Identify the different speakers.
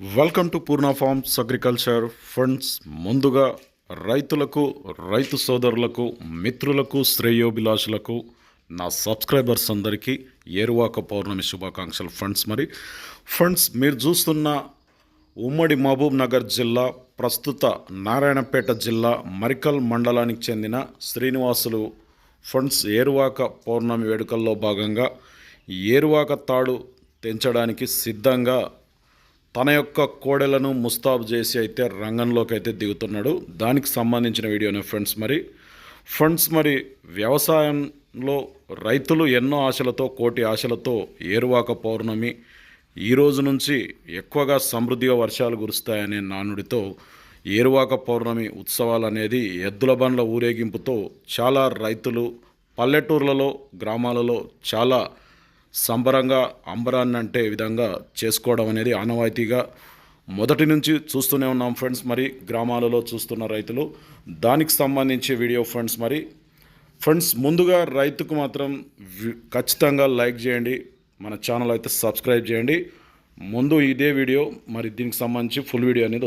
Speaker 1: Welcome to Purna farms agriculture funds ముందుగా రైతులకు రైతు సోదరులకు మిత్రులకు శ్రేయోభిలాషులకు నా సబ్స్క్రైబర్స్ అందరికీ ఏరువాక పౌర్ణమి శుభాకాంక్షలు ఫండ్స్ మరి. ఫండ్స్ మీరు చూస్తున్న ఉమ్మడి మహబూబ్ నగర్ జిల్లా ప్రస్తుత నారాయణపేట జిల్లా మరికల్ మండలానికి చెందిన శ్రీనివాసులు ఫండ్స్ ఏరువాక పౌర్ణమి వేడుకల్లో భాగంగా ఏరువాక తాడు తెంచడానికి సిద్ధంగా తన యొక్క కోడెలను ముస్తాబు చేసి అయితే రంగంలోకి అయితే దిగుతున్నాడు. దానికి సంబంధించిన వీడియోనే ఫ్రెండ్స్ మరి. ఫ్రెండ్స్ మరి వ్యవసాయంలో రైతులు ఎన్నో ఆశలతో కోటి ఆశలతో ఏరువాక పౌర్ణమి ఈ రోజు నుంచి ఎక్కువగా సమృద్ధిగా వర్షాలు కురుస్తాయనే నానుడితో ఏరువాక పౌర్ణమి ఉత్సవాలు అనేది ఎద్దుల బండ్ల ఊరేగింపుతో చాలా రైతులు పల్లెటూర్లలో గ్రామాలలో చాలా సంబరంగా అంబరాన్ని అంటే విధంగా చేసుకోవడం అనేది ఆనవాయితీగా మొదటి నుంచి చూస్తూనే ఉన్నాం ఫ్రెండ్స్. మరి గ్రామాలలో చూస్తున్న రైతులు దానికి సంబంధించి వీడియో ఫ్రెండ్స్ మరి. ఫ్రెండ్స్ ముందుగా రైతుకు మాత్రం వి- ఖచ్చితంగా లైక్ చేయండి. మన ఛానల్ అయితే సబ్స్క్రైబ్ చేయండి. ముందు ఇదే వీడియో మరి దీనికి సంబంధించి ఫుల్ వీడియో అనేది